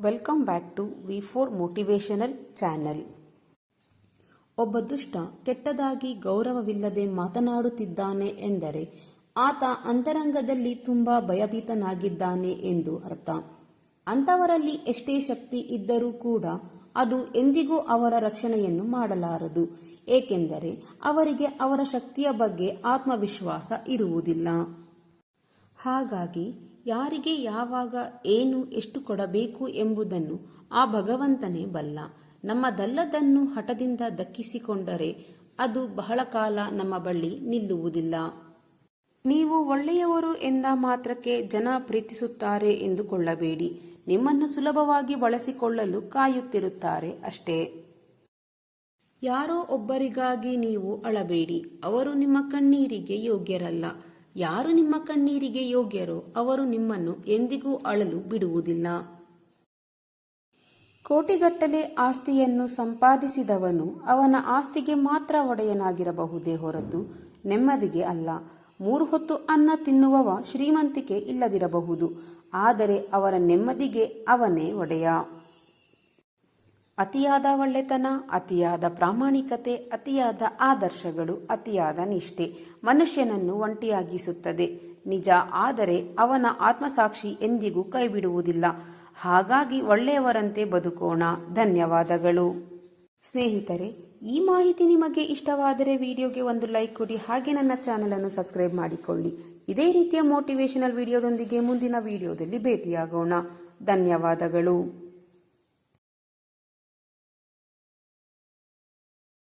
Welcome back to V four motivational channel ಒಬ್ಬ ದುಷ್ಟ ಕೆಟ್ಟದಾಗಿ ಗೌರವವಿಲ್ಲದೆ ಮಾತನಾಡುತ್ತಿದ್ದಾನೆ ಎಂದರೆ ಆತ ಅಂತರಂಗದಲ್ಲಿ ತುಂಬಾ ಭಯಭೀತನಾಗಿದ್ದಾನೆ ಎಂದು ಅರ್ಥ. ಅಂಥವರಲ್ಲಿ ಎಷ್ಟೇ ಶಕ್ತಿ ಇದ್ದರೂ ಕೂಡ ಅದು ಎಂದಿಗೂ ಅವರ ರಕ್ಷಣೆಯನ್ನು ಮಾಡಲಾರದು, ಏಕೆಂದರೆ ಅವರಿಗೆ ಅವರ ಶಕ್ತಿಯ ಬಗ್ಗೆ ಆತ್ಮವಿಶ್ವಾಸ ಇರುವುದಿಲ್ಲ. ಹಾಗಾಗಿ ಯಾರಿಗೆ ಯಾವಾಗ ಏನು ಎಷ್ಟು ಕೊಡಬೇಕು ಎಂಬುದನ್ನು ಆ ಭಗವಂತನೇ ಬಲ್ಲ. ನಮ್ಮದಲ್ಲದನ್ನು ಹಠದಿಂದ ದಕ್ಕಿಸಿಕೊಂಡರೆ ಅದು ಬಹಳ ಕಾಲ ನಮ್ಮ ಬಳಿ ನಿಲ್ಲುವುದಿಲ್ಲ. ನೀವು ಒಳ್ಳೆಯವರು ಎಂದ ಮಾತ್ರಕ್ಕೆ ಜನ ಪ್ರೀತಿಸುತ್ತಾರೆ ಎಂದುಕೊಳ್ಳಬೇಡಿ. ನಿಮ್ಮನ್ನು ಸುಲಭವಾಗಿ ಬಳಸಿಕೊಳ್ಳಲು ಕಾಯುತ್ತಿರುತ್ತಾರೆ ಅಷ್ಟೇ. ಯಾರೋ ಒಬ್ಬರಿಗಾಗಿ ನೀವು ಅಳಬೇಡಿ. ಅವರು ನಿಮ್ಮ ಕಣ್ಣೀರಿಗೆ ಯೋಗ್ಯರಲ್ಲ. ಯಾರು ನಿಮ್ಮ ಕಣ್ಣೀರಿಗೆ ಯೋಗ್ಯರೋ ಅವರು ನಿಮ್ಮನ್ನು ಎಂದಿಗೂ ಅಳಲು ಬಿಡುವುದಿಲ್ಲ. ಕೋಟಿಗಟ್ಟಲೆ ಆಸ್ತಿಯನ್ನು ಸಂಪಾದಿಸಿದವನು ಅವನ ಆಸ್ತಿಗೆ ಮಾತ್ರ ಒಡೆಯನಾಗಿರಬಹುದೇ ಹೊರತು ನೆಮ್ಮದಿಗೆ ಅಲ್ಲ. ಮೂರು ಹೊತ್ತು ಅನ್ನ ತಿನ್ನುವವ ಶ್ರೀಮಂತಿಕೆ ಇಲ್ಲದಿರಬಹುದು. ಆದರೆ ಅವರ ನೆಮ್ಮದಿಗೆ ಅವನೇ ಒಡೆಯ. ಅತಿಯಾದ ಒಳ್ಳೆತನ, ಅತಿಯಾದ ಪ್ರಾಮಾಣಿಕತೆ, ಅತಿಯಾದ ಆದರ್ಶಗಳು, ಅತಿಯಾದ ನಿಷ್ಠೆ ಮನುಷ್ಯನನ್ನು ಒಂಟಿಯಾಗಿಸುತ್ತದೆ. ನಿಜ ಆದರೆ ಅವನ ಆತ್ಮಸಾಕ್ಷಿ ಎಂದಿಗೂ ಕೈಬಿಡುವುದಿಲ್ಲ. ಹಾಗಾಗಿ ಒಳ್ಳೆಯವರಂತೆ ಬದುಕೋಣ. ಧನ್ಯವಾದಗಳು. ಸ್ನೇಹಿತರೆ, ಈ ಮಾಹಿತಿ ನಿಮಗೆ ಇಷ್ಟವಾದರೆ ವಿಡಿಯೋಗೆ ಒಂದು ಲೈಕ್ ಕೊಡಿ. ಹಾಗೆ ನನ್ನ ಚಾನೆಲ್ ಅನ್ನು ಸಬ್ಸ್ಕ್ರೈಬ್ ಮಾಡಿಕೊಳ್ಳಿ. ಇದೇ ರೀತಿಯ ಮೋಟಿವೇಶನಲ್ ವಿಡಿಯೋದೊಂದಿಗೆ ಮುಂದಿನ ವಿಡಿಯೋದಲ್ಲಿ ಭೇಟಿಯಾಗೋಣ. ಧನ್ಯವಾದಗಳು.